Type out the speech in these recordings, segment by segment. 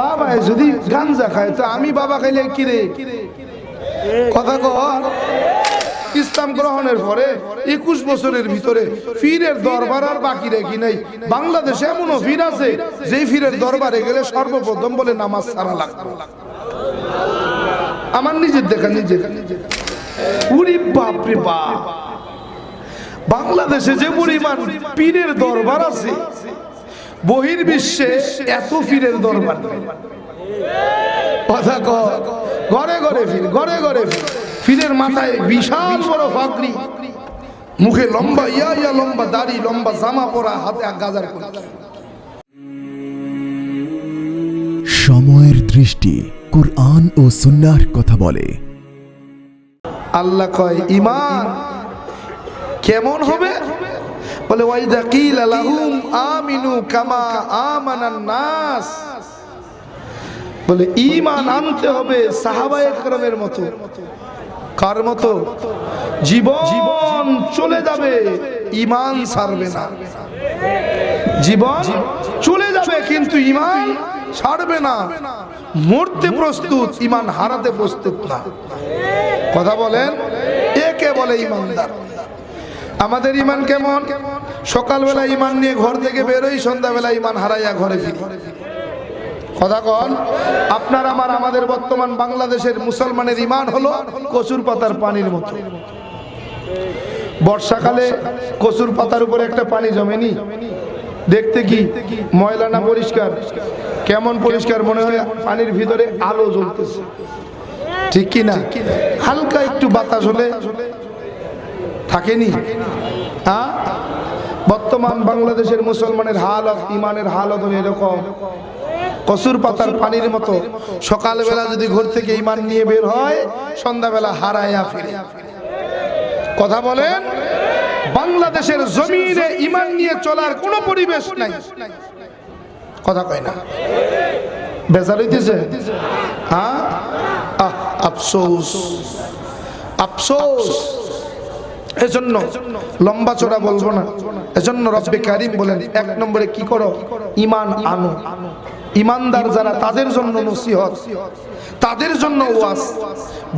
বাবা যদি গাঞ্জা খায়, তো আমি বাবা খাইলে কি রে? কথা কর ইসলাম গ্রহণের পরে একুশ বছরের ভিতরে ফিরের দরবার আর বাকি রেখি নাই। বাংলাদেশে এমনও ফির আছে যে ফিরের দরবারে গেলে সর্বপ্রথম বলে নামাজ লাগবে। আমার নিজের দেখা, নিজের। বাপরে বাপ। বাংলাদেশে যে পরিমাণ পীরের দরবার আছে বহির্বিশ্বে এত ফিরের দরবার। কথা ঘরে ঘরে ফির ঘরে ঘরে ফির। ফিরের মাথায় বিশাল বড় ফাকরি মুখে লম্বা ইয়া ইয়া লম্বা দাড়ি লম্বা জামা পরা হাতে গাজার। সময়ের দৃষ্টি কুরআন ও সুন্নার কথা বলে। আল্লাহ কয় ইমান কেমন হবে? বলে ওয়াইদা কিলা লাহুম আমিনু কামা আমানান নাস। বলে ইমান আনতে হবে সাহাবায়ে মতো। কার মতো? জীবন চলে যাবে ইমান ছাড়বে না। জীবন চলে যাবে কিন্তু ইমান ছাড়বে না। মরতে প্রস্তুত ইমান হারাতে প্রস্তুত না। কথা বলেন? একে বলে ইমানদার আমাদের ইমান কেমন? কেমন? সকালবেলা ইমান নিয়ে ঘর থেকে বেরোই, সন্ধ্যাবেলা ইমান হারাইয়া ঘরে ফিরি। কথা কন, আপনার আমার, আমাদের বর্তমান বাংলাদেশের মুসলমানের ইমান হলো কচুর পাতার পানির মতো। বর্ষাকালে কচুর পাতার উপরে একটা পানি জমেনি? দেখতে কি ময়লা না পরিষ্কার? কেমন পরিষ্কার মনে হয়? পানির ভিতরে আলো জ্বলতেছে। ঠিক কি না? হালকা একটু বাতাস হলে থাকেনি? হ্যাঁ? বর্তমান বাংলাদেশের মুসলমানের হালত ইমানের হালত হলো এরকম। কসুর পাতার পানির মতো। সকালবেলা যদি ঘর থেকে ইমান নিয়ে বের হয়, সন্ধ্যাবেলা হারাইয়া ফিরে। কথা বলেন? বাংলাদেশের জমিনে ইমান নিয়ে চলার কোনো পরিবেশ নাই। কথা কয় না। বেজার হইতেছে? হ্যাঁ? আফসোস। আফসোস। এজন্য লম্বা চড়া বলব না। এজন্য রব্বে কারিম বলেন, এক নম্বরে কি করো? ইমান আনো। ইমানদার যারা তাদের জন্য নসিহত, তাদের জন্য ওয়াজ।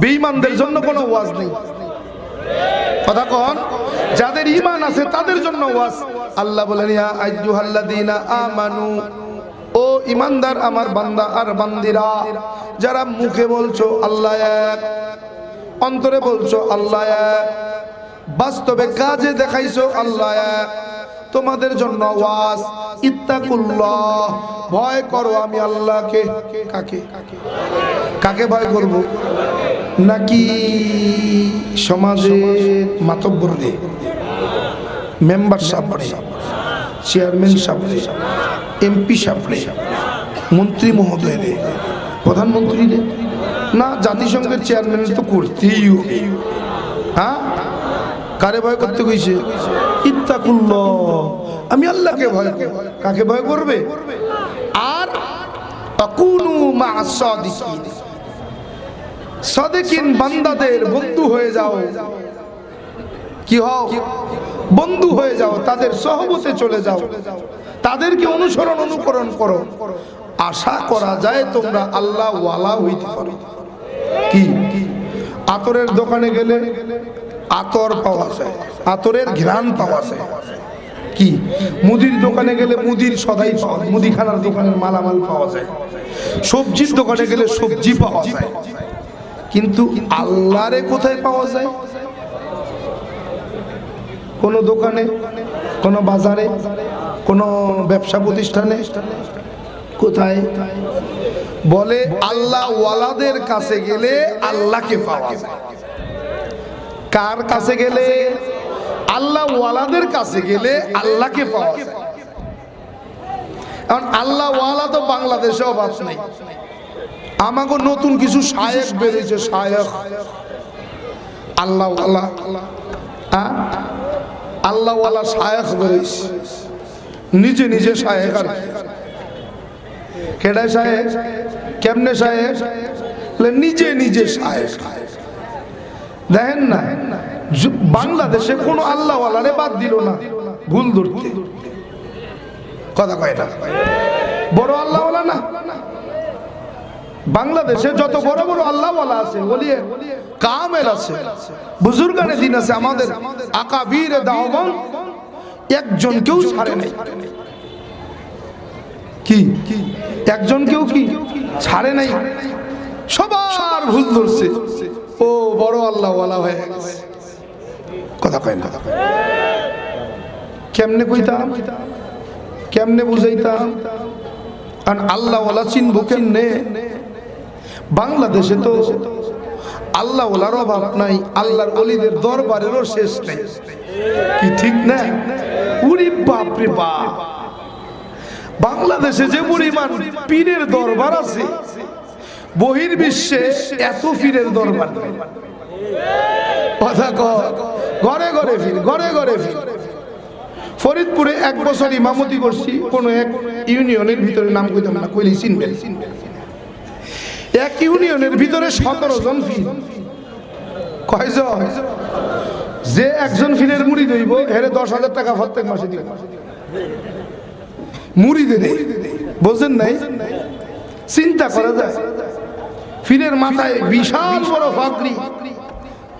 বেঈমানদের জন্য কোনো ওয়াজ নেই। কথা কন? যাদের ইমান আছে তাদের জন্য ওয়াজ। আল্লাহ বলেন, ইয়া আইয়ুহাল্লাযীনা আমানু, ও ইমানদার আমার বান্দা আর বান্দিরা, যারা মুখে বলছো আল্লাহ এক, অন্তরে বলছো আল্লাহ এক বাস্তবে কাজে দেখাইছো আল্লাহ। তোমাদের জন্য ওয়াজ, ইত্তাকুল্লাহ, ভয় করো আমি আল্লাহকে। কাকে? কাকে ভয় করব? নাকি সমাজের মাতব্বর মেম্বার সাহেব চেয়ারম্যান সাহেব এমপি সাহেব মন্ত্রী মহোদয় রে, প্রধানমন্ত্রী রে। না, জাতিসংঘের চেয়ারম্যান তো করতেই হ্যাঁ? কারে ভয় করতে কইছে? ইত্তাকুল্ল আমি আল্লাহকে ভয় কাকে ভয় করবে? আর সাদিকিন। বান্দাদের বন্ধু হয়ে যাও। কি হও? বন্ধু হয়ে যাও, তাদের সহবতে চলে যাও। তাদেরকে অনুসরণ, অনুকরণ করো। আশা করা যায় তোমরা আল্লাহ ওয়ালা হইতে পারো। কি? আতরের দোকানে গেলে আতর পাওয়া যায়, আতরের ঘ্রাণ পাওয়া যায়। কি? মুদির দোকানে গেলে মুদির সদাই পাওয়া মুদিখানার দোকানের মালামাল পাওয়া যায়, সবজির দোকানে গেলে সবজি পাওয়া যায়। কিন্তু আল্লাহরে কোথায় পাওয়া যায়? কোনো দোকানে, কোনো বাজারে, কোনো ব্যবসা প্রতিষ্ঠানে কোথায়? বলে আল্লাহ ওয়ালাদের কাছে গেলে আল্লাহকে পাওয়া যায়। কার কাছে গেলে? আল্লাহ ওয়ালাদের কাছে গেলে আল্লাহকে পাওয়া যায়। এখন আল্লাহ ওয়ালা তো বাংলাদেশে অভাব নেই। আমাকে নতুন কিছু শায়েক বেরিয়েছে শায়েক আল্লাহ হ্যাঁ? আল্লাহ ওয়ালা শায়েক বেরিয়েছে। নিজে নিজে শায়েক আর কি। কেডায় সাহেব কেমনে সাহেব নিজে নিজে সাহেব দেখেন না বাংলাদেশে কোনো আল্লাহওয়ালারে বাদ দিল না। ভুল ধরতে। কথা কয় না। বড় আল্লাহওয়ালা না। বাংলাদেশে যত বড় বড় আল্লাহওয়ালা আছে বলিয়ে কামেল আছে, বুজুর্গানে দিন আছে আমাদের আকাবির একজন কেউ ছাড়ে নাই। কি? একজন কেউ কি? ছাড়ে নাই। সবার ভুল ধরছে। ও বড় আল্লাহওয়ালা হয়ে গেছে। কথা কয় না। কেমনে কইতাম? কেমনে বুঝাইতাম? আর আল্লাহওয়ালা চিনবো কেমনে? বাংলাদেশে তো আল্লাহ ওলার অভাব নাই, আল্লাহর অলিদের দরবারেরও শেষ নেই। কি ঠিক না? উরি বাপরে বাপ। বাংলাদেশে যে পরিমাণ পীরের দরবার আছে বহির বিশ্বে এত ফিরের দরবার। কথা ঘরে ঘরে ফির, ঘরে ঘরে ফির। ফরিদপুরে এক বছর ইমামতি করছি, কোন এক ইউনিয়নের ভিতরে নাম কইতাম না কইলি চিনবেন। এক ইউনিয়নের ভিতরে সতেরো জন ফির। কয়জন? যে একজন ফিরের মুড়ি দইব, হেরে দশ হাজার টাকা প্রত্যেক মাসে দিব। মুড়ি দে বোঝেন নাই? চিন্তা করা যায়। ফিরের মাথায় বিশাল বড় ফাকরি।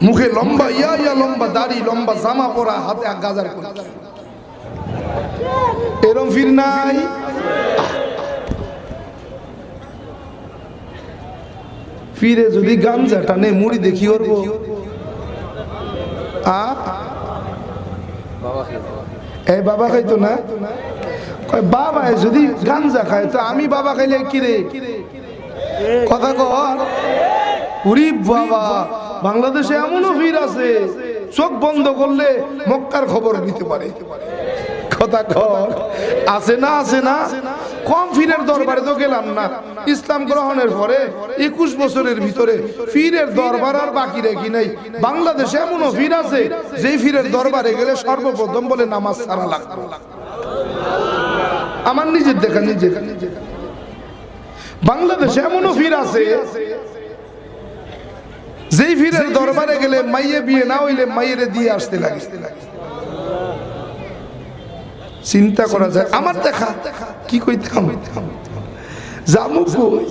মুখে লম্বা ইয়া ইয়া, লম্বা দাড়ি, লম্বা জামা পরা, হাতে গাজার করে এরম ফির নাই? ফিরে যদি গাঞ্জা টানে, মুড়ি দেখি ওর এই বাবা খাইতো না? কয় বাবা যদি গাঞ্জা খায়, তো আমি বাবা খাইলে কি রে? কথা বাবা, বাংলাদেশে এমনও ভিড় আছে, চোখ বন্ধ করলে মক্কার খবর নিতে পারে। কথা আছে না আছে না? কম ফিরের দরবারে তো গেলাম না। ইসলাম গ্রহণের পরে একুশ বছরের ভিতরে ফিরের দরবার আর বাকি রেখি নাই। বাংলাদেশে এমনও ফির আছে, যেই ফিরের দরবারে গেলে সর্বপ্রথম বলে নামাজ সারা লাগবে আমার নিজের দেখা, নিজের। বাংলাদেশে এমনও ফির আছে যেই ফিরের দরবারে গেলে মাইয়ে বিয়ে না হইলে মাইয়েরে দিয়ে আসতে লাগে। চিন্তা করা যায়। আমার দেখা কি কইতাম? জামু কই?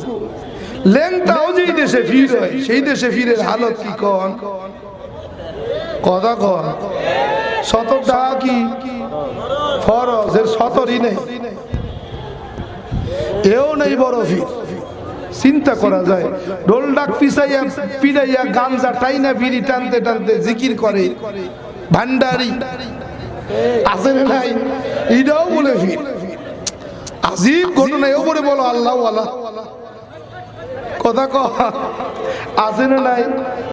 লেংটাও যেই দেশে ফির হয় সেই দেশে ফিরের হালত কি কন? কথা কন। সতর টাকা কি? ফরজ এর সতরই নেই। এও নেই বড় ফির চিন্তা করা যায়। ঢোল ডাক পিছাইয়া পিড়াইয়া গাঞ্জা টাইনা ভিড়ি টানতে টানতে জিকির করে। ভান্ডারি। আছে নাই? এটাও বলে ফির আজিব ঘটনা, এও বলে বলো আল্লাহ কথা ক। আছে না নাই?